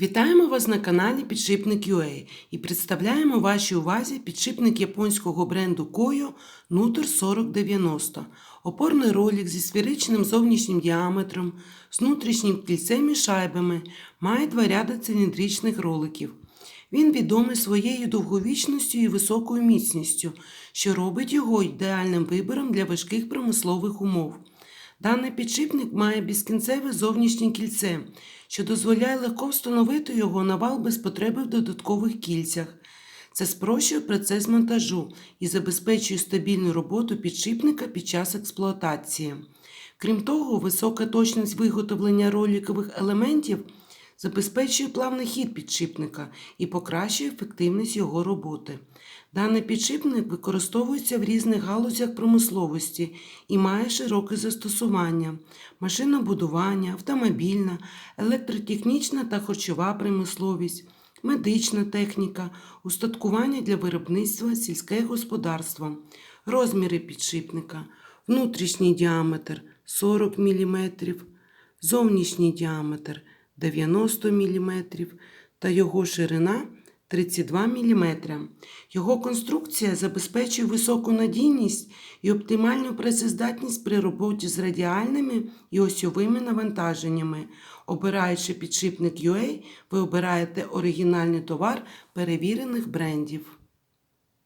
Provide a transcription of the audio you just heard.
Вітаємо вас на каналі Підшипник UA і представляємо вашій увазі підшипник японського бренду Koyo Nutor 4090. Опорний ролик зі сферичним зовнішнім діаметром, з внутрішнім кільцем і шайбами, має два ряди циліндричних роликів. Він відомий своєю довговічністю і високою міцністю, що робить його ідеальним вибором для важких промислових умов. Даний підшипник має безкінцеве зовнішнє кільце, що дозволяє легко встановити його на вал без потреби в додаткових кільцях. Це спрощує процес монтажу і забезпечує стабільну роботу підшипника під час експлуатації. Крім того, висока точність виготовлення ролікових елементів забезпечує плавний хід підшипника і покращує ефективність його роботи. Даний підшипник використовується в різних галузях промисловості і має широке застосування: машинобудування, автомобільна, електротехнічна та харчова промисловість, медична техніка, устаткування для виробництва сільське господарство, розміри підшипника, внутрішній діаметр 40 мм, зовнішній діаметр 90 мм та його ширина 32 мм. Його конструкція забезпечує високу надійність і оптимальну працездатність при роботі з радіальними і осьовими навантаженнями. Обираючи підшипник UA, ви обираєте оригінальний товар перевірених брендів.